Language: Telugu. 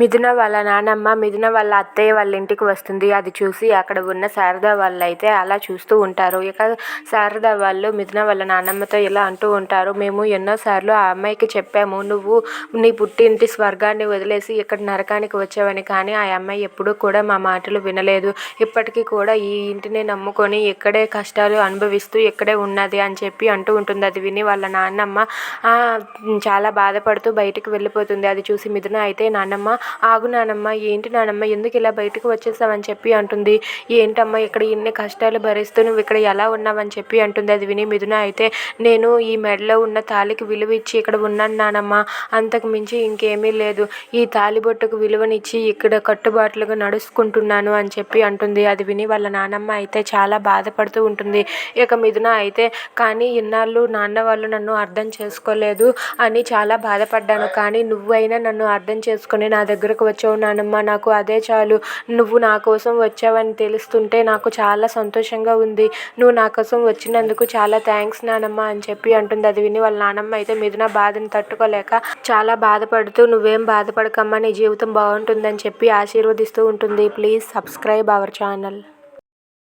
మిథున వాళ్ళ నానమ్మ మిథున వాళ్ళ అత్తయ్య వాళ్ళ ఇంటికి వస్తుంది. అది చూసి అక్కడ ఉన్న శారద వాళ్ళు అయితే అలా చూస్తూ ఉంటారు. ఇక శారద వాళ్ళు మిథున వాళ్ళ నానమ్మతో ఇలా అంటూ ఉంటారు. మేము ఎన్నోసార్లు ఆ అమ్మాయికి చెప్పాము నువ్వు నీ పుట్టింటి స్వర్గాన్ని వదిలేసి ఇక్కడ నరకానికి వచ్చావని కానీ ఆ అమ్మాయి ఎప్పుడూ కూడా మా మాటలు వినలేదు. ఇప్పటికీ కూడా ఈ ఇంటిని నమ్ముకొని ఇక్కడే కష్టాలు అనుభవిస్తూ ఇక్కడే ఉన్నది అని చెప్పి అంటూ ఉంటుంది. అది విని వాళ్ళ నాన్నమ్మ చాలా బాధపడుతూ బయటికి వెళ్ళిపోతుంది. అది చూసి మిథున అయితే నాన్నమ్మ ఆగు నానమ్మ ఏంటి నానమ్మ ఎందుకు ఇలా బయటకు వచ్చేసావని చెప్పి అంటుంది. ఏంటమ్మా ఇక్కడ ఇన్ని కష్టాలు భరిస్తూ నువ్వు ఇక్కడ ఎలా ఉన్నావని చెప్పి అంటుంది. అది విని మిథున అయితే నేను ఈ మెడలో ఉన్న తాలికి విలువ ఇచ్చి ఇక్కడ ఉన్నాను నానమ్మ. అంతకు మించి ఇంకేమీ లేదు. ఈ తాలిబొట్టుకు విలువనిచ్చి ఇక్కడ కట్టుబాట్లుగా నడుచుకుంటున్నాను అని చెప్పి అంటుంది. అది విని వాళ్ళ నానమ్మ అయితే చాలా బాధపడుతూ ఉంటుంది. ఇక మిథున అయితే కానీ ఇన్నాళ్ళు నాన్న వాళ్ళు నన్ను అర్థం చేసుకోలేదు అని చాలా బాధపడ్డాను. కానీ నువ్వైనా నన్ను అర్థం చేసుకొని నా దగ్గరకు వచ్చావు నానమ్మ నాకు అదే చాలు. నువ్వు నా కోసం వచ్చావని తెలుస్తుంటే నాకు చాలా సంతోషంగా ఉంది. నువ్వు నా కోసం వచ్చినందుకు చాలా థ్యాంక్స్ నానమ్మ అని చెప్పి అంటుంది. అది విని వాళ్ళ నానమ్మ అయితే మిథున బాధను తట్టుకోలేక చాలా బాధపడుతూ నువ్వేం బాధపడకమ్మా నీ జీవితం బాగుంటుందని చెప్పి ఆశీర్వదిస్తూ ఉంటుంది. Please subscribe our channel.